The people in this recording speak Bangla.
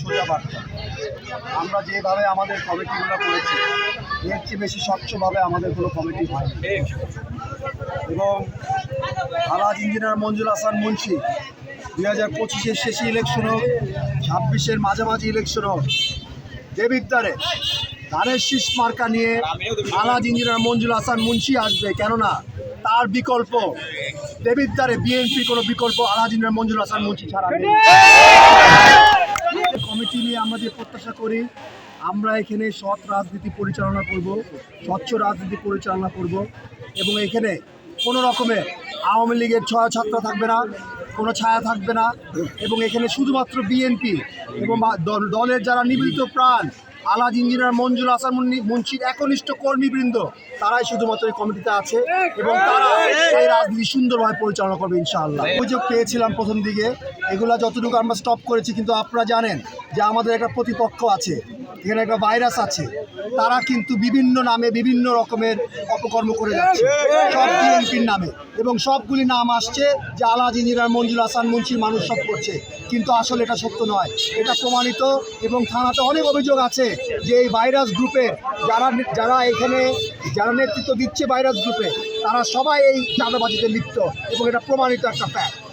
সোজা বার্তা। আমরা যেভাবে আমাদের কমিটিগুলো করেছি, এর চেয়ে বেশি স্বচ্ছভাবে আমাদের কোনো কমিটি হয়নি। এবং আলাজ ইঞ্জিনিয়ার মঞ্জুর হাসান মুন্সি, দুই হাজার পঁচিশের শেষে ইলেকশন হোক, ছাব্বিশের মাঝামাঝি ইলেকশন হোক দেবিদ্বারে ধানের শীষ মার্কা নিয়ে আলাজ ইঞ্জিনিয়ার মঞ্জুর হাসান মুন্সি আসবে, কেননা তার বিকল্প দেবিদ্বারে বিএনপি কোনো বিকল্প আলাজ ইঞ্জিনিয়ার মঞ্জুর হাসান মুন্সি ছাড়া নেই। কমিটি নিয়ে আমরা যে প্রত্যাশা করি, আমরা এখানে সৎ রাজনীতি পরিচালনা করব, স্বচ্ছ রাজনীতি পরিচালনা করব এবং এখানে কোনো রকমের আওয়ামী লীগের ছয় ছাত্র থাকবে না, কোনো ছায়া থাকবে না এবং এখানে শুধুমাত্র বিএনপি এবং দলের যারা নিবেদিত প্রাণ আলাজ ইঞ্জিনিয়ার মঞ্জুর আসার মুন্সির একনিষ্ঠ কর্মীবৃন্দ, তারাই শুধুমাত্র এই কমিটিতে আছে এবং তারা এই রাজনীতি সুন্দরভাবে পরিচালনা করবে ইনশাআল্লাহ। অভিযোগ পেয়েছিলাম প্রথম দিকে। এগুলা যতটুকু আমরা স্টপ করেছি, কিন্তু আপনারা জানেন যে আমাদের একটা প্রতিপক্ষ আছে। এখানে একটা ভাইরাস আছে, তারা কিন্তু বিভিন্ন নামে বিভিন্ন রকমের অপকর্ম করে যাচ্ছে। সব বিএনপির নামে। এবং সবগুলি নাম আসছে যে আলাজ ইঞ্জিনিয়ার মঞ্জুর হাসান মুন্সির মানুষ সব করছে। কিন্তু আসলে এটা সত্য নয়। এটা প্রমাণিত এবং থানাতে অনেক অভিযোগ আছে যে এই ভাইরাস গ্রুপের যারা যারা এখানে যারা নেতৃত্ব দিচ্ছে ভাইরাস গ্রুপে, তারা সবাই এই চাঁদাবাজিতে লিপ্ত এবং এটা প্রমাণিত একটা ফ্যাক্ট